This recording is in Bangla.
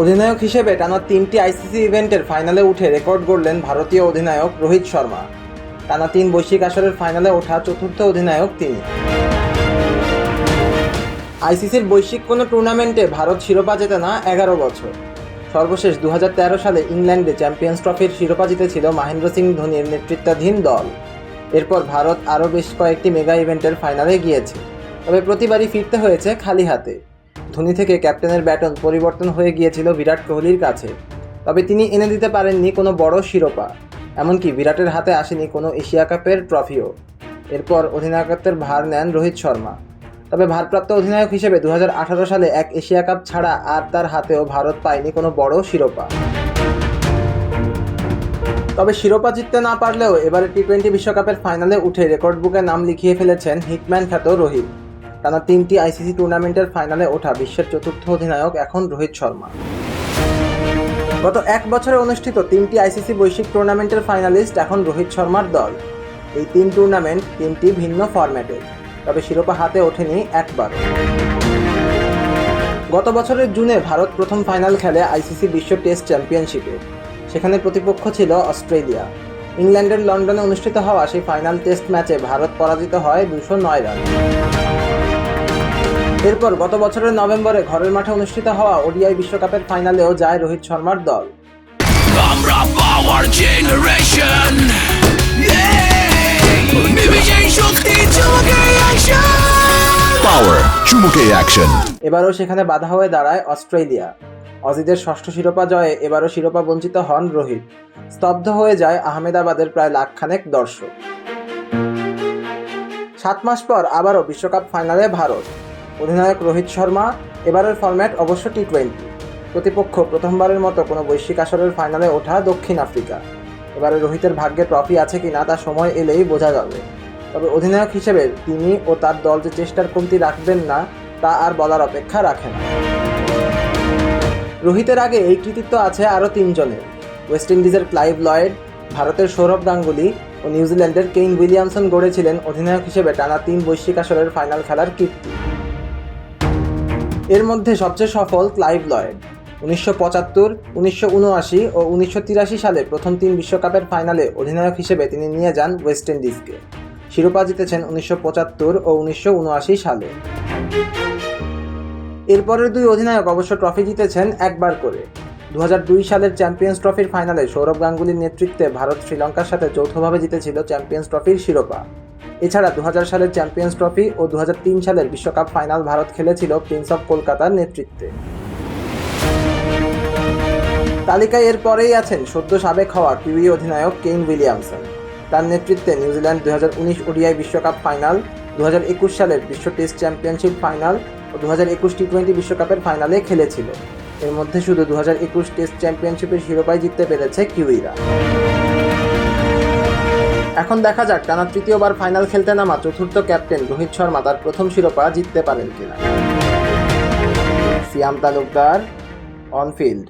অধিনায়ক হিসেবে টানা তিনটি আইসিসি ইভেন্টের ফাইনালে উঠে রেকর্ড গড়লেন ভারতীয় অধিনায়ক রোহিত শর্মা। টানা তিন বৈশ্বিক আসরের ফাইনালে ওঠা চতুর্থ অধিনায়ক তিনি। আইসিসির বৈশ্বিক কোনো টুর্নামেন্টে ভারত শিরোপা জেতে না এগারো বছর। সর্বশেষ দু হাজার তেরো সালে ইংল্যান্ডে চ্যাম্পিয়ন্স ট্রফির শিরোপা জিতেছিল মহেন্দ্র সিং ধোনির নেতৃত্বাধীন দল। এরপর ভারত আরও বেশ কয়েকটি মেগা ইভেন্টের ফাইনালে গিয়েছে। তবে প্রতিবারই ফিরতে হয়েছে খালি হাতে। ধোনি থেকে ক্যাপ্টেনের ব্যাটন পরিবর্তন হয়ে গিয়েছিল বিরাট কোহলির কাছে। তবে তিনি এনে দিতে পারেননি কোনো বড় শিরোপা, এমনকি বিরাটের হাতে আসেনি কোনো এশিয়া কাপের ট্রফিও। এরপর অধিনায়কত্বের ভার নেন রোহিত শর্মা। তবে ভারপ্রাপ্ত অধিনায়ক হিসেবে দু হাজার আঠারো সালে এক এশিয়া কাপ ছাড়া আর তার হাতেও ভারত পায়নি কোনো বড় শিরোপা। তবে শিরোপা জিততে না পারলেও এবারে টি টোয়েন্টি বিশ্বকাপের ফাইনালে উঠে রেকর্ড বুকে নাম লিখিয়ে ফেলেছেন হিটম্যান খ্যাত রোহিত। টানা তিনটি আইসিসি টুর্নামেন্টের ফাইনালে ওঠা বিশ্বের চতুর্থ অধিনায়ক এখন রোহিত শর্মা। গত এক বছরে অনুষ্ঠিত তিনটি আইসিসি বৈশ্বিক টুর্নামেন্টের ফাইনালিস্ট এখন রোহিত শর্মার দল। এই তিন টুর্নামেন্ট তিনটি ভিন্ন ফরম্যাটের তবে শিরোপা হাতে ওঠেনি একবার। গত বছরের জুনে ভারত প্রথম ফাইনাল খেলে আইসিসি বিশ্ব টেস্ট চ্যাম্পিয়নশিপে, সেখানে প্রতিপক্ষ ছিল অস্ট্রেলিয়া। ইংল্যান্ডের লন্ডনে অনুষ্ঠিত হওয়া সেই ফাইনাল টেস্ট ম্যাচে ভারত পরাজিত হয় দুশো নয় রান। এরপর গত বছরের নভেম্বরে ঘরের মাঠে অনুষ্ঠিত হওয়া ওডিআই বিশ্বকাপের ফাইনালেও যায় রোহিত শর্মার দল। আমরা পাওয়ার জেনারেশন চুমুকে অ্যাকশন এবারও সেখানে বাধা হয়ে দাঁড়ায় অস্ট্রেলিয়া। অজিদের ষষ্ঠ শিরোপা জয়ে এবারও শিরোপা বঞ্চিত হন রোহিত। স্তব্ধ হয়ে যায় আহমেদাবাদের প্রায় লাখখানেক দর্শক। সাত মাস পর আবারও বিশ্বকাপ ফাইনালে ভারত। অধিনায়ক রোহিত শর্মা, এবারের ফরম্যাট অবশ্য টি টোয়েন্টি প্রতিপক্ষ প্রথমবারের মতো কোনো বৈশ্বিক আসরের ফাইনালে ওঠা দক্ষিণ আফ্রিকা। এবারে রোহিতের ভাগ্যে ট্রফি আছে কি না তা সময় এলেই বোঝা যাবে। তবে অধিনায়ক হিসেবে তিনি ও তার দল যে চেষ্টার কমতি রাখবেন না, তা আর বলার অপেক্ষা রাখে না। রোহিতের আগে এই কৃতিত্ব আছে আরও তিনজনের। ওয়েস্ট ইন্ডিজের ক্লাইভ লয়েড, ভারতের সৌরভ গাঙ্গুলি ও নিউজিল্যান্ডের কেইন উইলিয়ামসন গড়েছিলেন অধিনায়ক হিসেবে টানা তিন বৈশ্বিক আসরের ফাইনাল খেলার কীর্তি। এর মধ্যে সবচেয়ে সফল ক্লাইভ লয়েড উনিশশো পঁচাত্তর, উনিশশো উনআশি ও উনিশশো তিরাশি সালে প্রথম তিন বিশ্বকাপের ফাইনালে অধিনায়ক হিসেবে তিনি নিয়ে যান ওয়েস্ট ইন্ডিজকে। শিরোপা জিতেছেন উনিশশো পঁচাত্তর ও উনিশশো উনআশি সালে। এরপরের দুই অধিনায়ক অবশ্য ট্রফি জিতেছেন একবার করে। দু হাজার দুই সালের চ্যাম্পিয়ন্স ট্রফির ফাইনালে সৌরভ গাঙ্গুলির নেতৃত্বে ভারত শ্রীলঙ্কার সাথে যৌথভাবে জিতেছিল চ্যাম্পিয়ন্স ট্রফির শিরোপা। এছাড়া দু হাজার সালের চ্যাম্পিয়ন্স ট্রফি ও দু হাজার তিন সালের বিশ্বকাপ ফাইনাল ভারত খেলেছিল প্রিন্স অফ কলকাতার নেতৃত্বে। তালিকায় এর পরেই আছেন সদ্য সাবেক হওয়া কিউই অধিনায়ক কেইন উইলিয়ামসন। তার নেতৃত্বে নিউজিল্যান্ড দু হাজার উনিশ ওডিআই বিশ্বকাপ ফাইনাল দু হাজার একুশ সালের বিশ্ব টেস্ট চ্যাম্পিয়নশিপ ফাইনাল ও দু হাজার একুশ টি টোয়েন্টি বিশ্বকাপের ফাইনালে খেলেছিল। এর মধ্যে শুধু দু হাজার একুশ টেস্ট চ্যাম্পিয়নশিপের শিরোপাই জিততে পেরেছে কিউইরা। এখন দেখা যাক, টানা তৃতীয়বার ফাইনাল খেলতে নামা চতুর্থ ক্যাপ্টেন রোহিত শর্মা তার প্রথম শিরোপা জিততে পারেন কিনা। সিয়াম তালুকদার অন ফিল্ড